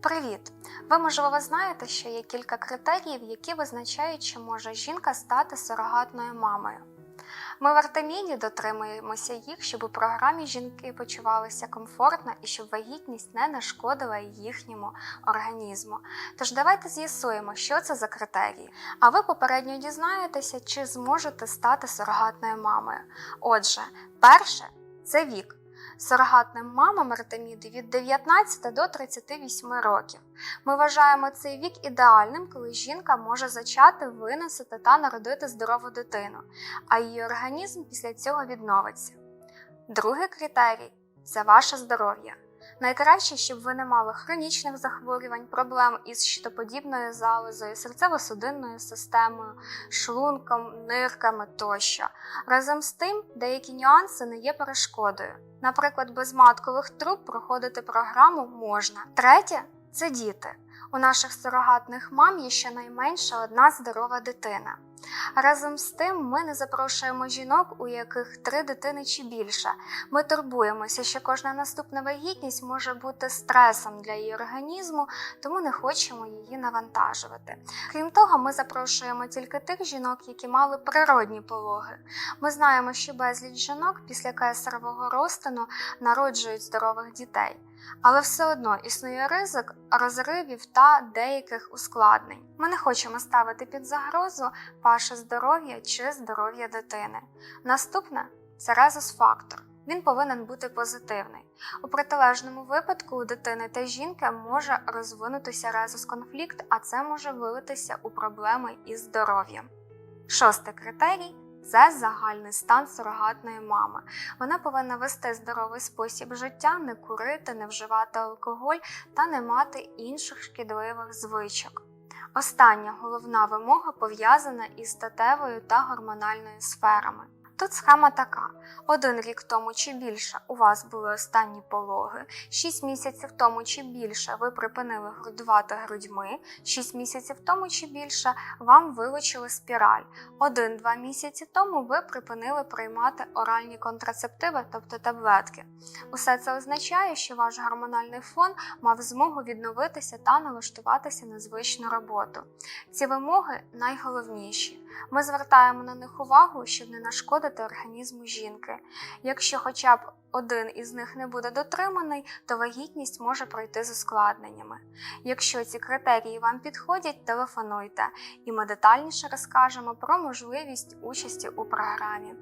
Привіт! Ви можливо знаєте, що є кілька критеріїв, які визначають, чи може жінка стати сурогатною мамою. Ми в Артеміді дотримуємося їх, щоб у програмі жінки почувалися комфортно і щоб вагітність не нашкодила їхньому організму. Тож давайте з'ясуємо, що це за критерії. А ви попередньо дізнаєтеся, чи зможете стати сурогатною мамою. Отже, перше це вік. Сурогатним мамам Артеміди від 19 до 38 років. Ми вважаємо цей вік ідеальним, коли жінка може зачати, виносити та народити здорову дитину, а її організм після цього відновиться. Другий критерій це ваше здоров'я. Найкраще, щоб ви не мали хронічних захворювань, проблем із щитоподібною залозою, серцево-судинною системою, шлунком, нирками тощо. Разом з тим, деякі нюанси не є перешкодою. Наприклад, без маткових труб проходити програму можна. Третє це діти. У наших сурогатних мам є щонайменше одна здорова дитина. Разом з тим, ми не запрошуємо жінок, у яких три дитини чи більше. Ми турбуємося, що кожна наступна вагітність може бути стресом для її організму, тому не хочемо її навантажувати. Крім того, ми запрошуємо тільки тих жінок, які мали природні пологи. Ми знаємо, що безліч жінок після кесарового розтину народжують здорових дітей. Але все одно існує ризик розривів та деяких ускладнень. Ми не хочемо ставити під загрозу ваше здоров'я чи здоров'я дитини. Наступне це резус-фактор. Він повинен бути позитивний. У протилежному випадку у дитини та жінки може розвинутися резус-конфлікт, а це може вилитися у проблеми із здоров'ям. Шостий критерій це загальний стан сурогатної мами. Вона повинна вести здоровий спосіб життя, не курити, не вживати алкоголь та не мати інших шкідливих звичок. Остання головна вимога пов'язана із статевою та гормональною сферами. Тут схема така: один рік тому чи більше у вас були останні пологи, 6 місяців тому чи більше ви припинили грудувати грудьми, 6 місяців тому чи більше вам вилучили спіраль. Один-два місяці тому ви припинили приймати оральні контрацептиви, тобто таблетки. Усе це означає, що ваш гормональний фон мав змогу відновитися та налаштуватися на звичну роботу. Ці вимоги найголовніші. Ми звертаємо на них увагу, щоб не нашкодити організму жінки. Якщо хоча б один із них не буде дотриманий, то вагітність може пройти з ускладненнями. Якщо ці критерії вам підходять, телефонуйте, і ми детальніше розкажемо про можливість участі у програмі.